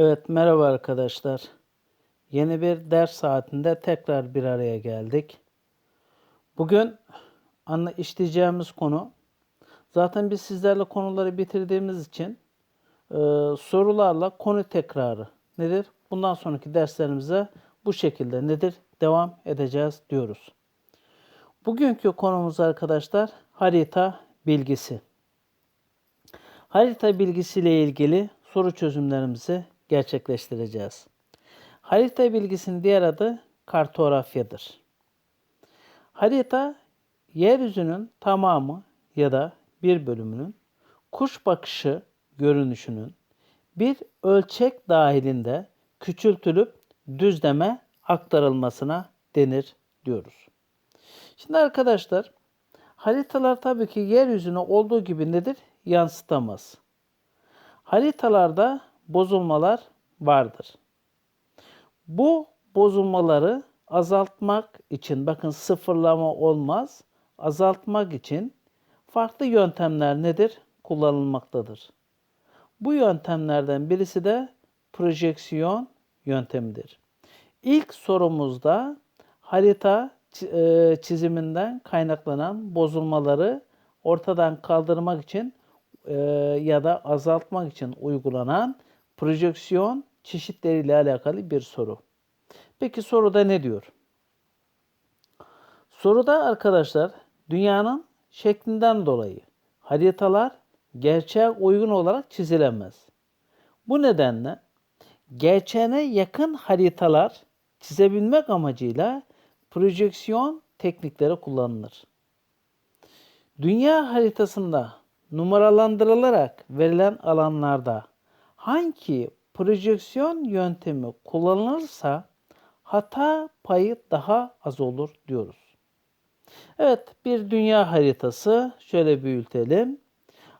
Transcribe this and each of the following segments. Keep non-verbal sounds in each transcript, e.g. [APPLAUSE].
Evet, merhaba arkadaşlar. Yeni bir ders saatinde tekrar bir araya geldik. Bugün anla işleyeceğimiz konu, zaten biz sizlerle konuları bitirdiğimiz için e, sorularla konu tekrarı nedir? Bundan sonraki derslerimize bu şekilde nedir? Devam edeceğiz diyoruz. Bugünkü konumuz arkadaşlar harita bilgisi. Harita bilgisiyle ilgili soru çözümlerimizi gerçekleştireceğiz. Harita bilgisinin diğer adı kartografyadır. Harita yeryüzünün tamamı ya da bir bölümünün kuş bakışı görünüşünün bir ölçek dahilinde küçültülüp düzleme aktarılmasına denir diyoruz. Şimdi arkadaşlar haritalar tabii ki yeryüzüne olduğu gibi nedir? Yansıtamaz. Haritalarda bozulmalar vardır. Bu bozulmaları azaltmak için bakın sıfırlama olmaz. Azaltmak için farklı yöntemler nedir? Kullanılmaktadır. Bu yöntemlerden birisi de projeksiyon yöntemidir. İlk sorumuzda harita e, çiziminden kaynaklanan bozulmaları ortadan kaldırmak için e, ya da azaltmak için uygulanan projeksiyon çeşitleriyle alakalı bir soru. Peki soruda ne diyor? Soruda arkadaşlar dünyanın şeklinden dolayı haritalar gerçeğe uygun olarak çizilemez. Bu nedenle gerçeğine yakın haritalar çizebilmek amacıyla projeksiyon teknikleri kullanılır. Dünya haritasında numaralandırılarak verilen alanlarda hangi projeksiyon yöntemi kullanılırsa hata payı daha az olur diyoruz. Evet bir dünya haritası şöyle büyütelim.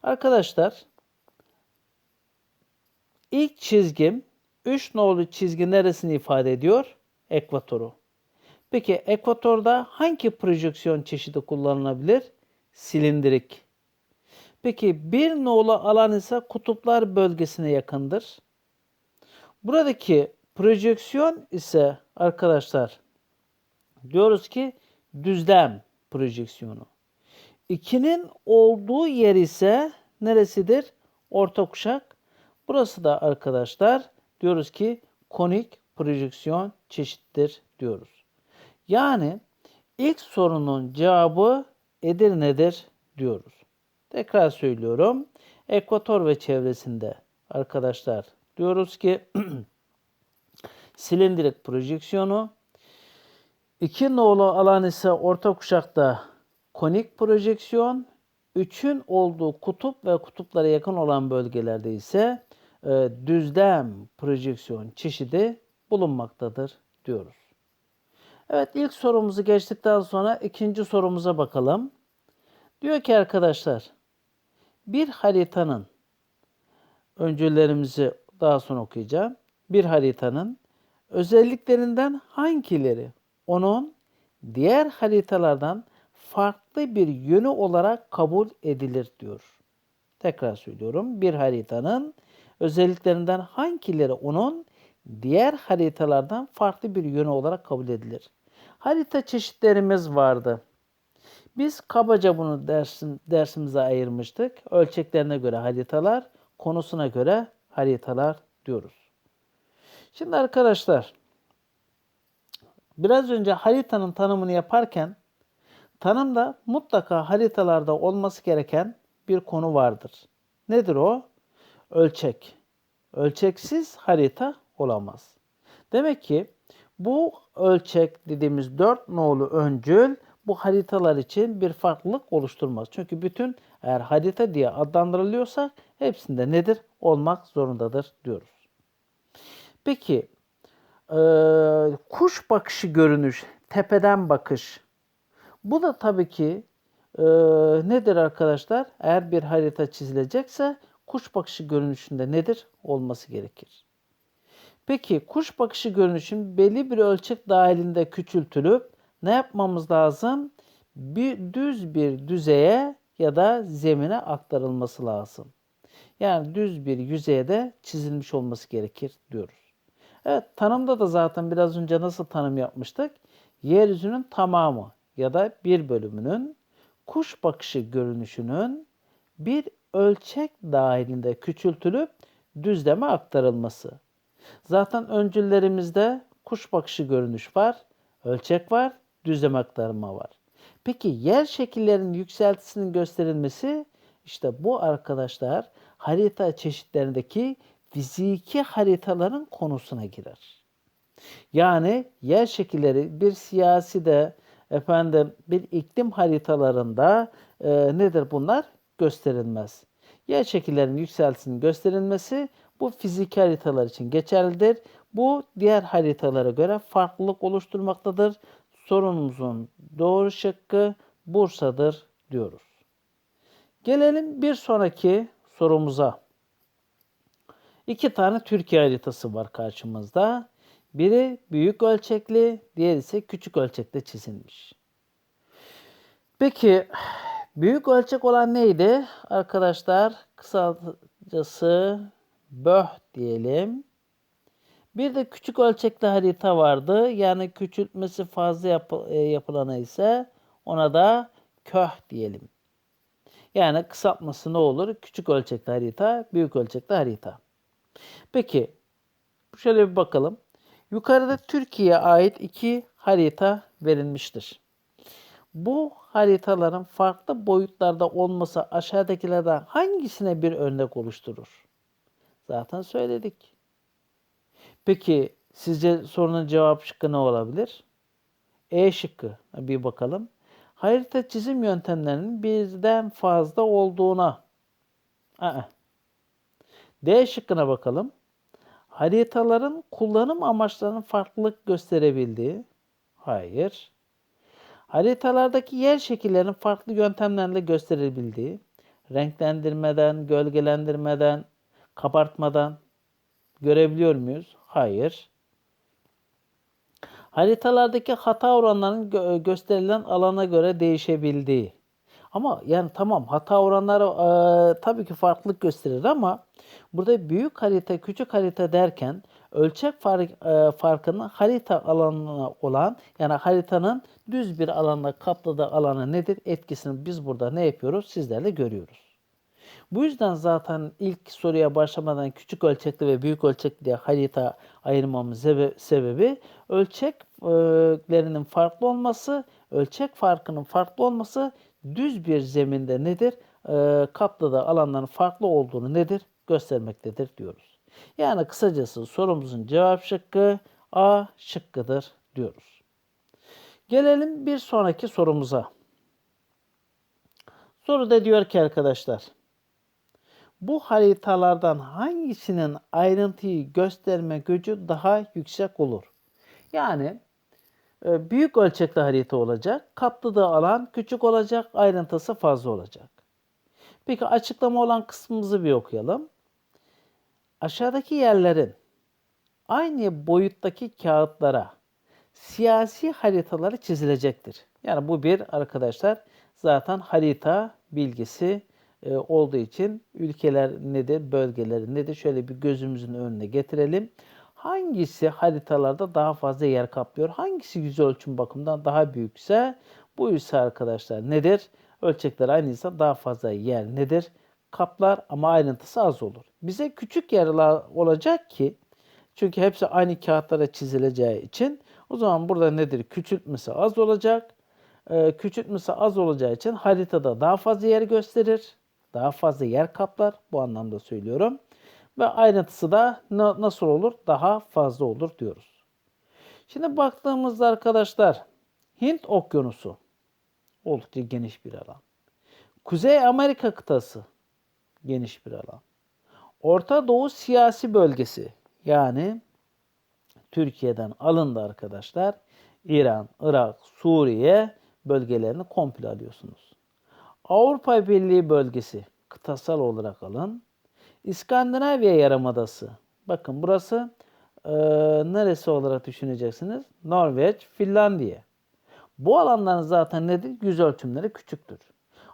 Arkadaşlar ilk çizgim 3 nolu çizgi neresini ifade ediyor? Ekvatoru. Peki ekvatorda hangi projeksiyon çeşidi kullanılabilir? Silindirik. Peki bir nolu alan ise kutuplar bölgesine yakındır. Buradaki projeksiyon ise arkadaşlar diyoruz ki düzlem projeksiyonu. 2'nin olduğu yer ise neresidir? Orta kuşak. Burası da arkadaşlar diyoruz ki konik projeksiyon çeşittir diyoruz. Yani ilk sorunun cevabı Edirne'dir diyoruz. Tekrar söylüyorum. Ekvator ve çevresinde arkadaşlar diyoruz ki [CLEARS THROAT] silindirik projeksiyonu iki nolu alan ise orta kuşakta konik projeksiyon, üçün olduğu kutup ve kutuplara yakın olan bölgelerde ise e, düzlem projeksiyon çeşidi bulunmaktadır diyoruz. Evet ilk sorumuzu geçtikten sonra ikinci sorumuza bakalım. Diyor ki arkadaşlar bir haritanın öncülerimizi daha sonra okuyacağım. Bir haritanın özelliklerinden hangileri onun diğer haritalardan farklı bir yönü olarak kabul edilir diyor. Tekrar söylüyorum. Bir haritanın özelliklerinden hangileri onun diğer haritalardan farklı bir yönü olarak kabul edilir? Harita çeşitlerimiz vardı. Biz kabaca bunu dersim, dersimize ayırmıştık. Ölçeklerine göre haritalar, konusuna göre haritalar diyoruz. Şimdi arkadaşlar biraz önce haritanın tanımını yaparken tanımda mutlaka haritalarda olması gereken bir konu vardır. Nedir o? Ölçek. Ölçeksiz harita olamaz. Demek ki bu ölçek dediğimiz 4 nolu öncül bu haritalar için bir farklılık oluşturmaz. Çünkü bütün eğer harita diye adlandırılıyorsa hepsinde nedir? Olmak zorundadır diyoruz. Peki e, kuş bakışı görünüş, tepeden bakış. Bu da tabii ki e, nedir arkadaşlar? Eğer bir harita çizilecekse kuş bakışı görünüşünde nedir? Olması gerekir. Peki kuş bakışı görünüşün belli bir ölçek dahilinde küçültülüp ne yapmamız lazım? Bir düz bir düzeye ya da zemine aktarılması lazım. Yani düz bir yüzeye de çizilmiş olması gerekir diyoruz. Evet tanımda da zaten biraz önce nasıl tanım yapmıştık? Yeryüzünün tamamı ya da bir bölümünün kuş bakışı görünüşünün bir ölçek dahilinde küçültülüp düzleme aktarılması. Zaten öncüllerimizde kuş bakışı görünüş var, ölçek var, düzleme aktarma var. Peki yer şekillerinin yükseltisinin gösterilmesi işte bu arkadaşlar harita çeşitlerindeki fiziki haritaların konusuna girer. Yani yer şekilleri bir siyasi de efendim bir iklim haritalarında e, nedir bunlar? Gösterilmez. Yer şekillerinin yükseltisinin gösterilmesi bu fiziki haritalar için geçerlidir. Bu diğer haritalara göre farklılık oluşturmaktadır. Sorunumuzun doğru şıkkı Bursa'dır diyoruz. Gelelim bir sonraki sorumuza. İki tane Türkiye haritası var karşımızda. Biri büyük ölçekli, diğeri ise küçük ölçekte çizilmiş. Peki büyük ölçek olan neydi? Arkadaşlar kısacası böh diyelim. Bir de küçük ölçekli harita vardı. Yani küçültmesi fazla yap e, yapılana ise ona da köh diyelim. Yani kısaltması ne olur? Küçük ölçekli harita, büyük ölçekli harita. Peki şöyle bir bakalım. Yukarıda Türkiye'ye ait iki harita verilmiştir. Bu haritaların farklı boyutlarda olması aşağıdakilerden hangisine bir örnek oluşturur? Zaten söyledik. Peki sizce sorunun cevap şıkkı ne olabilir? E şıkkı. Bir bakalım. Harita çizim yöntemlerinin birden fazla olduğuna. Aa. D şıkkına bakalım. Haritaların kullanım amaçlarının farklılık gösterebildiği. Hayır. Haritalardaki yer şekillerinin farklı yöntemlerle gösterebildiği. Renklendirmeden, gölgelendirmeden, kabartmadan görebiliyor muyuz? Hayır. Haritalardaki hata oranlarının gö- gösterilen alana göre değişebildiği. Ama yani tamam hata oranları e, tabii ki farklılık gösterir ama burada büyük harita, küçük harita derken ölçek fark, e, farkının harita alanına olan yani haritanın düz bir alanda kapladığı alanı nedir? Etkisini biz burada ne yapıyoruz? Sizlerle görüyoruz. Bu yüzden zaten ilk soruya başlamadan küçük ölçekli ve büyük ölçekli harita ayırmamın sebebi ölçeklerinin farklı olması, ölçek farkının farklı olması düz bir zeminde nedir? E, kapladığı alanların farklı olduğunu nedir? Göstermektedir diyoruz. Yani kısacası sorumuzun cevap şıkkı A şıkkıdır diyoruz. Gelelim bir sonraki sorumuza. Soruda diyor ki arkadaşlar bu haritalardan hangisinin ayrıntıyı gösterme gücü daha yüksek olur? Yani e, büyük ölçekli harita olacak. Kapladığı alan küçük olacak. Ayrıntısı fazla olacak. Peki açıklama olan kısmımızı bir okuyalım. Aşağıdaki yerlerin aynı boyuttaki kağıtlara siyasi haritaları çizilecektir. Yani bu bir arkadaşlar zaten harita bilgisi olduğu için ülkeler nedir, bölgeler nedir şöyle bir gözümüzün önüne getirelim. Hangisi haritalarda daha fazla yer kaplıyor? Hangisi yüz ölçüm bakımından daha büyükse bu ise arkadaşlar nedir? Ölçekler aynıysa daha fazla yer nedir? Kaplar ama ayrıntısı az olur. Bize küçük yerler olacak ki çünkü hepsi aynı kağıtlara çizileceği için o zaman burada nedir? Küçültmesi az olacak. Ee, küçültmesi az olacağı için haritada daha fazla yer gösterir daha fazla yer kaplar. Bu anlamda söylüyorum. Ve ayrıntısı da nasıl olur? Daha fazla olur diyoruz. Şimdi baktığımızda arkadaşlar Hint Okyanusu oldukça geniş bir alan. Kuzey Amerika kıtası geniş bir alan. Orta Doğu siyasi bölgesi yani Türkiye'den alındı arkadaşlar. İran, Irak, Suriye bölgelerini komple alıyorsunuz. Avrupa Birliği bölgesi kıtasal olarak alın. İskandinavya Yarımadası. Bakın burası e, neresi olarak düşüneceksiniz? Norveç, Finlandiya. Bu alanların zaten nedir? Yüz ölçümleri küçüktür.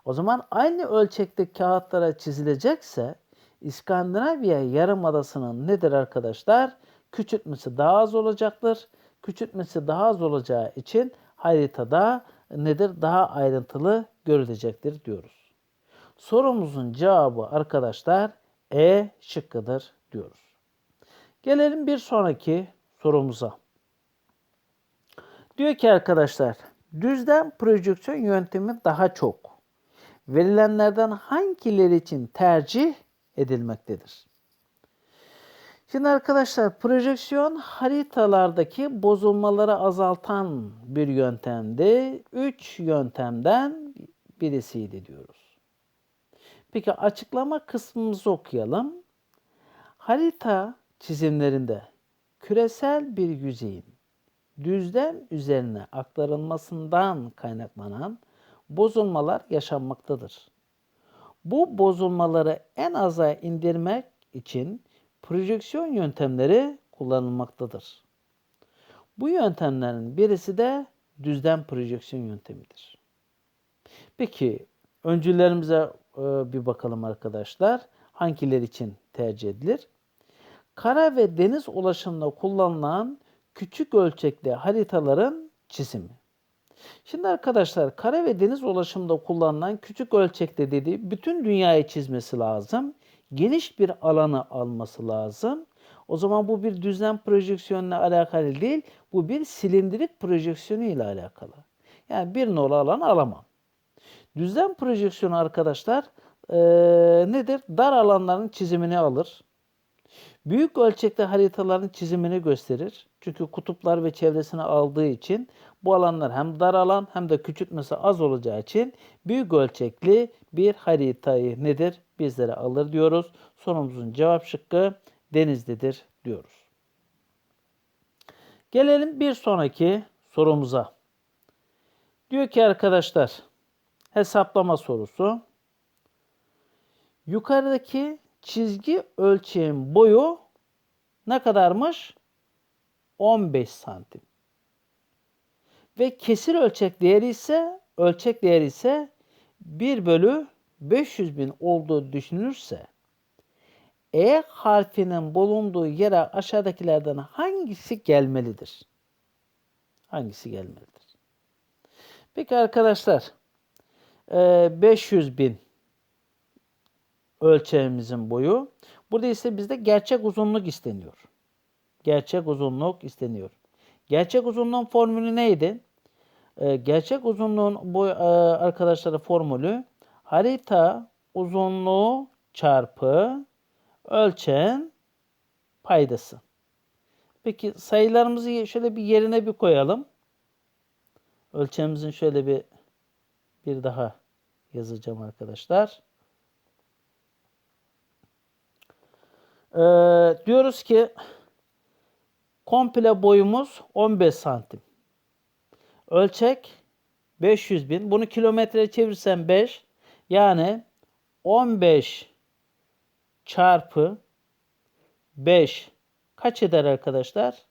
O zaman aynı ölçekte kağıtlara çizilecekse İskandinavya Yarımadası'nın nedir arkadaşlar? Küçültmesi daha az olacaktır. Küçültmesi daha az olacağı için haritada nedir? Daha ayrıntılı görülecektir diyoruz. Sorumuzun cevabı arkadaşlar E şıkkıdır diyoruz. Gelelim bir sonraki sorumuza. Diyor ki arkadaşlar düzlem projeksiyon yöntemi daha çok verilenlerden hangileri için tercih edilmektedir? Şimdi arkadaşlar projeksiyon haritalardaki bozulmaları azaltan bir yöntemdi. Üç yöntemden birisiydi diyoruz. Peki açıklama kısmımızı okuyalım. Harita çizimlerinde küresel bir yüzeyin düzlem üzerine aktarılmasından kaynaklanan bozulmalar yaşanmaktadır. Bu bozulmaları en aza indirmek için projeksiyon yöntemleri kullanılmaktadır. Bu yöntemlerin birisi de düzlem projeksiyon yöntemidir. Peki öncülerimize e, bir bakalım arkadaşlar. Hangileri için tercih edilir? Kara ve deniz ulaşımında kullanılan küçük ölçekli haritaların çizimi. Şimdi arkadaşlar kara ve deniz ulaşımında kullanılan küçük ölçekte dediği bütün dünyayı çizmesi lazım. Geniş bir alanı alması lazım. O zaman bu bir düzlem projeksiyonla alakalı değil, bu bir silindirik projeksiyonu ile alakalı. Yani bir nolu alan alamam. Düzlem projeksiyonu arkadaşlar ee, nedir? Dar alanların çizimini alır. Büyük ölçekte haritaların çizimini gösterir. Çünkü kutuplar ve çevresini aldığı için bu alanlar hem dar alan hem de küçültmesi az olacağı için büyük ölçekli bir haritayı nedir? Bizlere alır diyoruz. Sorumuzun cevap şıkkı Denizli'dir diyoruz. Gelelim bir sonraki sorumuza. Diyor ki arkadaşlar hesaplama sorusu. Yukarıdaki çizgi ölçeğin boyu ne kadarmış? 15 santim. Ve kesir ölçek değeri ise ölçek değeri ise 1 bölü 500 bin olduğu düşünülürse E harfinin bulunduğu yere aşağıdakilerden hangisi gelmelidir? Hangisi gelmelidir? Peki arkadaşlar 500 bin ölçeğimizin boyu. Burada ise bizde gerçek uzunluk isteniyor. Gerçek uzunluk isteniyor. Gerçek uzunluğun formülü neydi? Ee, gerçek uzunluğun bu e, arkadaşlara formülü harita uzunluğu çarpı ölçen paydası. Peki sayılarımızı şöyle bir yerine bir koyalım. Ölçemimizin şöyle bir bir daha yazacağım arkadaşlar. Ee, diyoruz ki komple boyumuz 15 santim. Ölçek 500 bin. Bunu kilometreye çevirsem 5. Yani 15 çarpı 5 kaç eder arkadaşlar?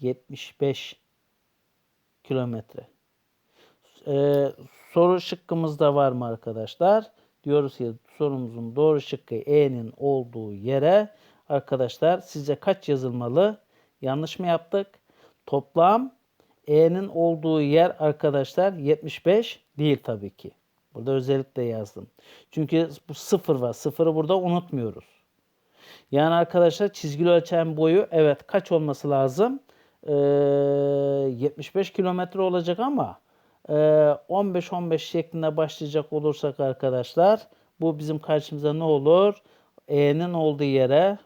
75 kilometre. Ee, soru şıkkımızda var mı arkadaşlar? Diyoruz ki sorumuzun doğru şıkkı E'nin olduğu yere arkadaşlar sizce kaç yazılmalı? Yanlış mı yaptık? Toplam E'nin olduğu yer arkadaşlar 75 değil tabii ki. Burada özellikle yazdım. Çünkü bu sıfır var. Sıfırı burada unutmuyoruz. Yani arkadaşlar çizgili ölçen boyu evet kaç olması lazım? Ee, 75 kilometre olacak ama 15-15 ee, şeklinde başlayacak olursak arkadaşlar bu bizim karşımıza ne olur? E'nin olduğu yere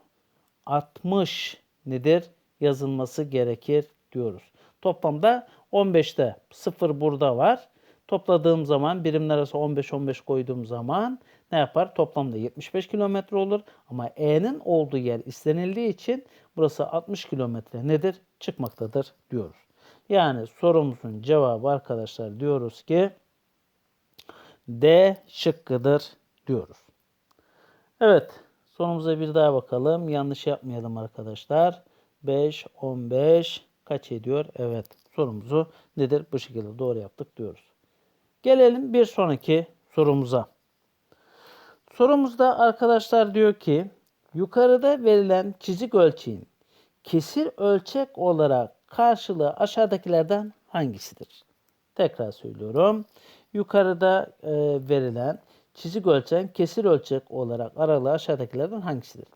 60 nedir? Yazılması gerekir diyoruz. Toplamda 15'te 0 burada var. Topladığım zaman birimler arası 15-15 koyduğum zaman ne yapar? Toplamda 75 kilometre olur. Ama E'nin olduğu yer istenildiği için burası 60 kilometre nedir? Çıkmaktadır diyoruz. Yani sorumuzun cevabı arkadaşlar diyoruz ki D şıkkıdır diyoruz. Evet sorumuza bir daha bakalım. Yanlış yapmayalım arkadaşlar. 5, 15 kaç ediyor? Evet sorumuzu nedir? Bu şekilde doğru yaptık diyoruz. Gelelim bir sonraki sorumuza. Sorumuzda arkadaşlar diyor ki yukarıda verilen çizik ölçeğin kesir ölçek olarak karşılığı aşağıdakilerden hangisidir? Tekrar söylüyorum. Yukarıda e, verilen çizik ölçeğin kesir ölçek olarak aralığı aşağıdakilerden hangisidir?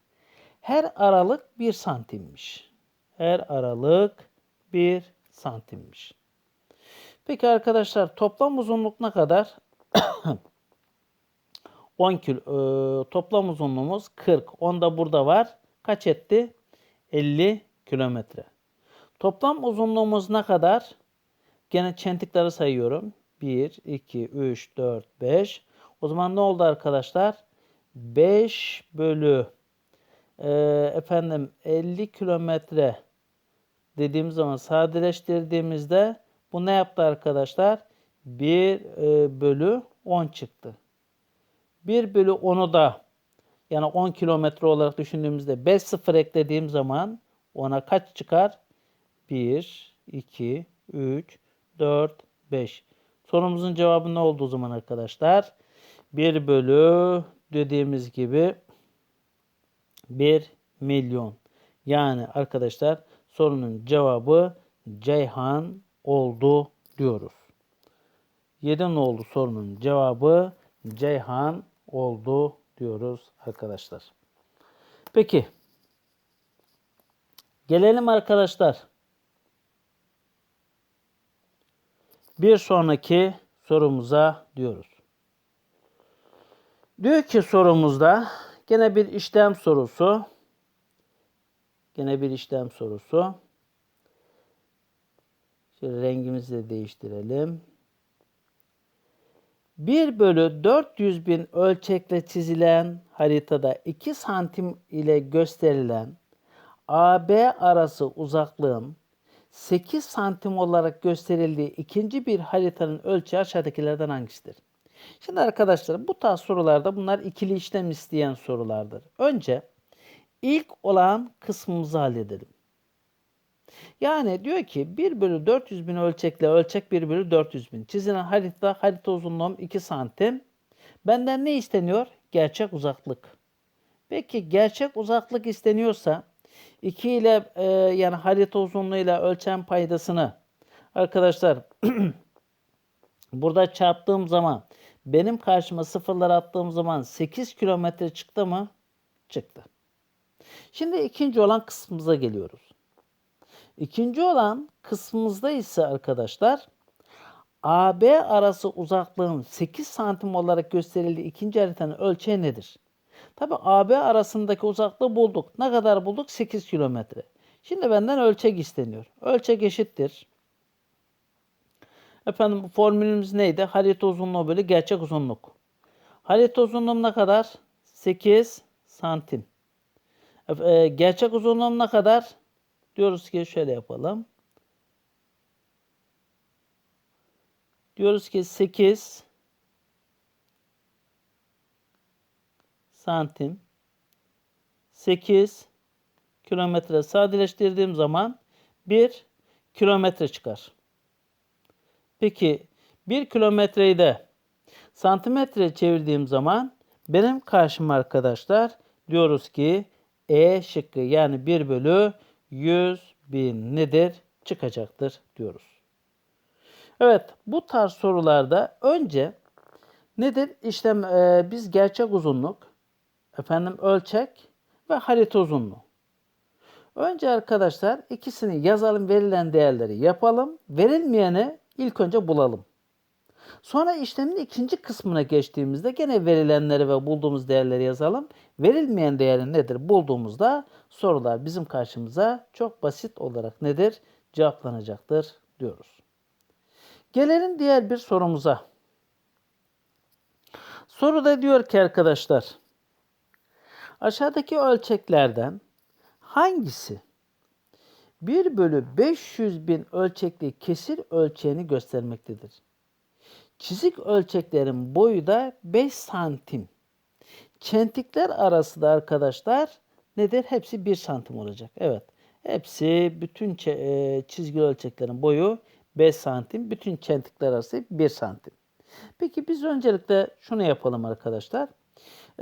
Her aralık 1 santimmiş. Her aralık 1 santimmiş. Peki arkadaşlar toplam uzunluk ne kadar? [COUGHS] 10 kilo, e, toplam uzunluğumuz 40. 10 da burada var. Kaç etti? 50 kilometre. Toplam uzunluğumuz ne kadar? Gene çentikleri sayıyorum. 1, 2, 3, 4, 5. O zaman ne oldu arkadaşlar? 5 bölü e, efendim 50 kilometre dediğimiz zaman sadeleştirdiğimizde bu ne yaptı arkadaşlar? 1 e, bölü 10 çıktı. 1 bölü 10'u da yani 10 kilometre olarak düşündüğümüzde 5 sıfır eklediğim zaman ona kaç çıkar? 1, 2, 3, 4, 5. Sorumuzun cevabı ne oldu o zaman arkadaşlar? 1 bölü dediğimiz gibi 1 milyon. Yani arkadaşlar sorunun cevabı Ceyhan oldu diyoruz. 7 oldu sorunun cevabı Ceyhan oldu diyoruz arkadaşlar. Peki. Gelelim arkadaşlar. Bir sonraki sorumuza diyoruz. Diyor ki sorumuzda gene bir işlem sorusu. Gene bir işlem sorusu. Şöyle rengimizi de değiştirelim. 1 bölü 400 bin ölçekle çizilen haritada 2 santim ile gösterilen AB arası uzaklığın 8 santim olarak gösterildiği ikinci bir haritanın ölçeği aşağıdakilerden hangisidir? Şimdi arkadaşlar bu tarz sorularda bunlar ikili işlem isteyen sorulardır. Önce ilk olan kısmımızı halledelim. Yani diyor ki 1 bölü 400 bin ölçekle ölçek 1 bölü 400 bin. Çizilen harita, harita uzunluğum 2 santim. Benden ne isteniyor? Gerçek uzaklık. Peki gerçek uzaklık isteniyorsa 2 ile e, yani harita uzunluğuyla ölçen paydasını arkadaşlar [CLEARS THROAT] burada çarptığım zaman benim karşıma sıfırlar attığım zaman 8 kilometre çıktı mı? Çıktı. Şimdi ikinci olan kısmımıza geliyoruz. İkinci olan kısmımızda ise arkadaşlar AB arası uzaklığın 8 santim olarak gösterildiği ikinci haritanın ölçeği nedir? Tabi AB arasındaki uzaklığı bulduk. Ne kadar bulduk? 8 kilometre. Şimdi benden ölçek isteniyor. Ölçek eşittir. Efendim formülümüz neydi? Harita uzunluğu bölü gerçek uzunluk. Harita uzunluğum ne kadar? 8 santim. E, gerçek uzunluğum ne kadar? Diyoruz ki şöyle yapalım. Diyoruz ki 8 santim 8 kilometre sadeleştirdiğim zaman 1 kilometre çıkar. Peki 1 kilometreyi de santimetre çevirdiğim zaman benim karşıma arkadaşlar diyoruz ki E şıkkı yani 1 bölü 100 bin nedir? Çıkacaktır diyoruz. Evet bu tarz sorularda önce nedir? İşte e, biz gerçek uzunluk, efendim ölçek ve harita uzunluğu. Önce arkadaşlar ikisini yazalım verilen değerleri yapalım. Verilmeyeni ilk önce bulalım. Sonra işlemin ikinci kısmına geçtiğimizde gene verilenleri ve bulduğumuz değerleri yazalım. Verilmeyen değeri nedir bulduğumuzda sorular bizim karşımıza çok basit olarak nedir cevaplanacaktır diyoruz. Gelelim diğer bir sorumuza. Soruda diyor ki arkadaşlar aşağıdaki ölçeklerden hangisi 1 bölü 500 bin ölçekli kesir ölçeğini göstermektedir? Çizik ölçeklerin boyu da 5 santim. Çentikler arası da arkadaşlar nedir? Hepsi 1 santim olacak. Evet. Hepsi bütün e, çizgi ölçeklerin boyu 5 santim. Bütün çentikler arası 1 santim. Peki biz öncelikle şunu yapalım arkadaşlar.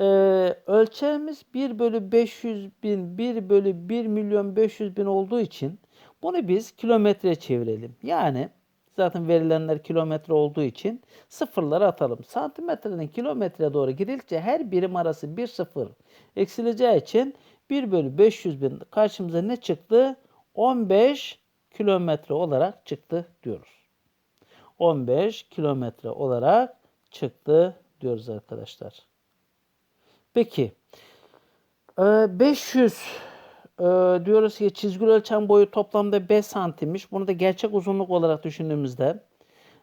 Ee, ölçeğimiz 1 bölü 500 bin, 1 bölü 1 milyon 500 bin olduğu için bunu biz kilometre çevirelim. Yani zaten verilenler kilometre olduğu için sıfırları atalım. Santimetrenin kilometreye doğru gidildikçe her birim arası bir sıfır eksileceği için 1 bölü 500 bin karşımıza ne çıktı? 15 kilometre olarak çıktı diyoruz. 15 kilometre olarak çıktı diyoruz arkadaşlar. Peki e, 500 e, diyoruz ki çizgili ölçem boyu toplamda 5 santimmiş. Bunu da gerçek uzunluk olarak düşündüğümüzde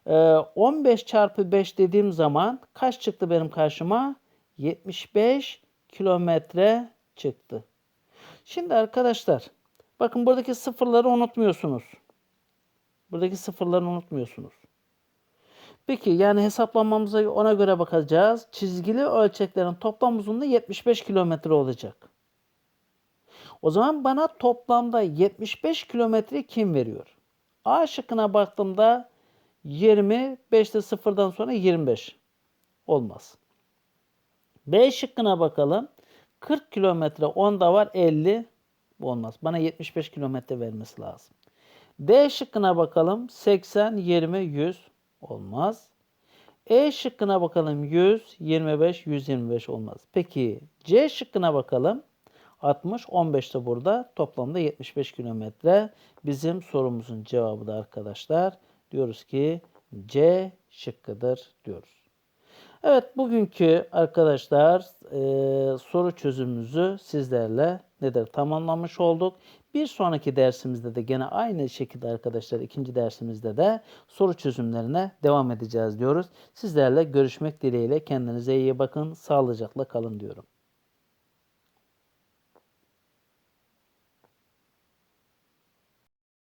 e, 15 çarpı 5 dediğim zaman kaç çıktı benim karşıma? 75 kilometre çıktı. Şimdi arkadaşlar bakın buradaki sıfırları unutmuyorsunuz. Buradaki sıfırları unutmuyorsunuz. Peki yani hesaplamamıza ona göre bakacağız. Çizgili ölçeklerin toplam uzunluğu 75 kilometre olacak. O zaman bana toplamda 75 kilometre kim veriyor? A şıkkına baktığımda 20, 5'te sıfırdan sonra 25. Olmaz. B şıkkına bakalım. 40 kilometre 10'da var 50. Bu olmaz. Bana 75 kilometre vermesi lazım. D şıkkına bakalım. 80, 20, 100 olmaz. E şıkkına bakalım. 100, 25, 125 olmaz. Peki C şıkkına bakalım. 60, 15 de burada. Toplamda 75 kilometre. Bizim sorumuzun cevabı da arkadaşlar. Diyoruz ki C şıkkıdır diyoruz. Evet bugünkü arkadaşlar e, soru çözümümüzü sizlerle nedir tamamlamış olduk. Bir sonraki dersimizde de gene aynı şekilde arkadaşlar ikinci dersimizde de soru çözümlerine devam edeceğiz diyoruz. Sizlerle görüşmek dileğiyle kendinize iyi bakın sağlıcakla kalın diyorum.